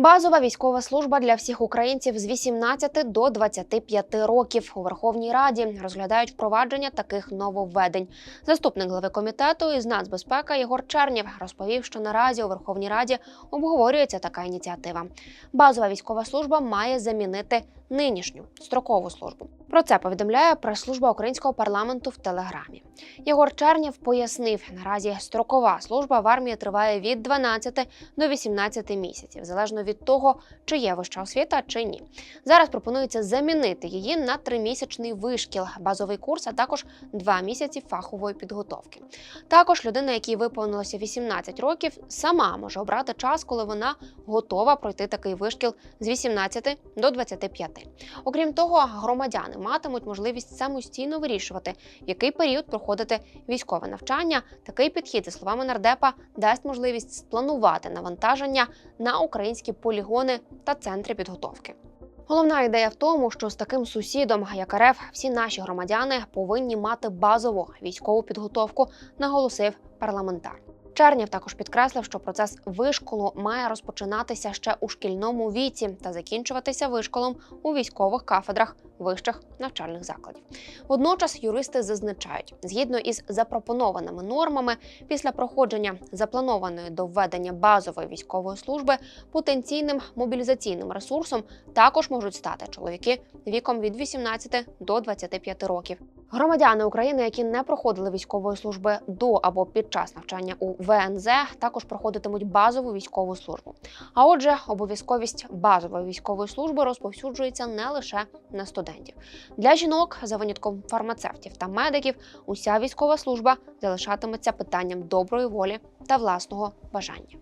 Базова військова служба для всіх українців з 18 до 25 років у Верховній Раді розглядають впровадження таких нововведень. Заступник глави комітету із нацбезпеки Єгор Чернєв розповів, що наразі у Верховній Раді обговорюється така ініціатива. Базова військова служба має замінити нинішню строкову службу. Про це повідомляє прес-служба українського парламенту в Телеграмі. Єгор Чернєв пояснив, наразі строкова служба в армії триває від 12 до 18 місяців, залежно від того, чи є вища освіта чи ні. Зараз пропонується замінити її на тримісячний вишкіл, базовий курс, а також два місяці фахової підготовки. Також людина, якій виповнилося 18 років, сама може обрати час, коли вона готова пройти такий вишкіл з 18 до 25. Окрім того, громадяни матимуть можливість самостійно вирішувати, в який період проходити військове навчання. Такий підхід, за словами нардепа, дасть можливість спланувати навантаження на українські полігони та центри підготовки. Головна ідея в тому, що з таким сусідом, як РФ, всі наші громадяни повинні мати базову військову підготовку, наголосив парламентар. Чернєв також підкреслив, що процес вишколу має розпочинатися ще у шкільному віці та закінчуватися вишколом у військових кафедрах вищих навчальних закладів. Водночас юристи зазначають, згідно із запропонованими нормами, після проходження запланованої до введення базової військової служби потенційним мобілізаційним ресурсом також можуть стати чоловіки віком від 18 до 25 років. Громадяни України, які не проходили військової служби до або під час навчання у ВНЗ, також проходитимуть базову військову службу. А отже, обов'язковість базової військової служби розповсюджується не лише на студентів. Для жінок, за винятком фармацевтів та медиків, уся військова служба залишатиметься питанням доброї волі та власного бажання.